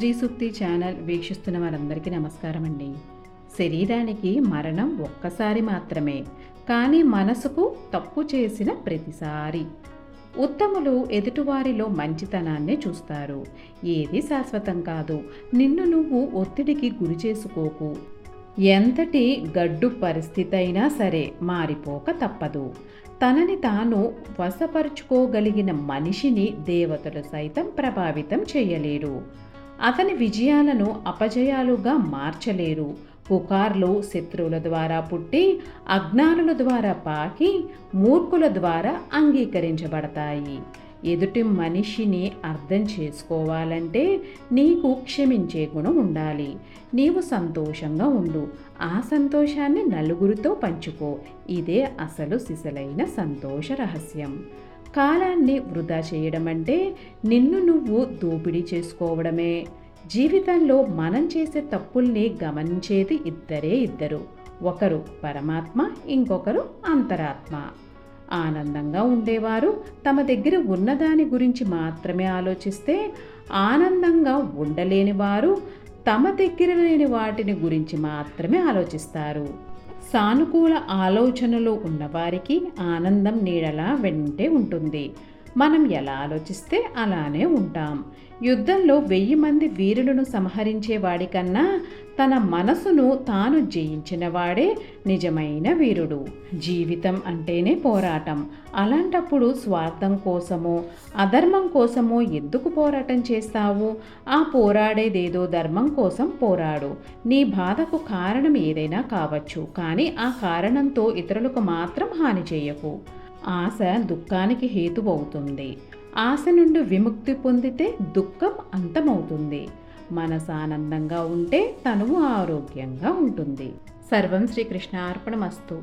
శ్రీ సూక్తి channel వీక్షిస్తున్న వారందరికీ నమస్కారం అండి శరీరానికి మరణం ఒక్కసారి మాత్రమే కానీ మనసుకు తప్పు చేసిన ప్రతిసారి. ఉత్తములు ఎదుటివారిలో మంచితనాన్ని చూస్తారు. ఏది శాశ్వతం కాదు నిన్ను నువ్వు ఒత్తిడికి గురి చేసుకోకు. ఎంతటి గడ్డు పరిస్థితి అయినా సరే మారిపోక తప్పదు. తనని తాను వశపరుచుకోగలిగిన మనిషిని దేవతలు సైతం ప్రభావితం చేయలేరు. అతని విజయాలను అపజయాలుగా మార్చలేరు. పుకార్లు శత్రువుల ద్వారా పుట్టి అజ్ఞానుల ద్వారా పాకి మూర్ఖుల ద్వారా అంగీకరించబడతాయి. ఎదుటి మనిషిని అర్థం చేసుకోవాలంటే నీకు క్షమించే గుణం ఉండాలి. నీవు సంతోషంగా ఉండు. ఆ సంతోషాన్ని నలుగురితో పంచుకో. ఇదే అసలు సిసలైన సంతోష రహస్యం. కాలాన్ని వృధా చేయడం అంటే నిన్ను నువ్వు దోపిడీ చేసుకోవడమే. జీవితంలో మనం చేసే తప్పుల్ని గమనించేది ఇద్దరే ఇద్దరు. ఒకరు పరమాత్మ ఇంకొకరు అంతరాత్మ. ఆనందంగా ఉండేవారు తమ దగ్గర ఉన్నదాని గురించి మాత్రమే ఆలోచిస్తే ఆనందంగా ఉండలేని వారు తమ దగ్గర లేని వాటిని గురించి మాత్రమే ఆలోచిస్తారు. సానుకూల ఆలోచనలు ఉన్నవారికి ఆనందం నీడలా వెంటే ఉంటుంది. మనం ఎలా ఆలోచిస్తే అలానే ఉంటాం. యుద్ధంలో వెయ్యి మంది వీరులను సంహరించే వాడికన్నా తన మనసును తాను జయించినవాడే నిజమైన వీరుడు. జీవితం అంటేనే పోరాటం. అలాంటప్పుడు స్వార్థం కోసమో అధర్మం కోసమో ఎందుకు పోరాటం చేస్తావు? ఆ పోరాడేదేదో ధర్మం కోసం పోరాడు. నీ బాధకు కారణం ఏదైనా కావచ్చు. కానీ ఆ కారణంతో ఇతరులకు మాత్రం హాని చేయకు. ఆశ దుఃఖానికి హేతువవుతుంది. ఆశ నుండి విముక్తి పొందితే దుఃఖం అంతమవుతుంది. మనసు ఆనందంగా ఉంటే తనువు ఆరోగ్యంగా ఉంటుంది. సర్వం శ్రీకృష్ణ అర్పణమస్తు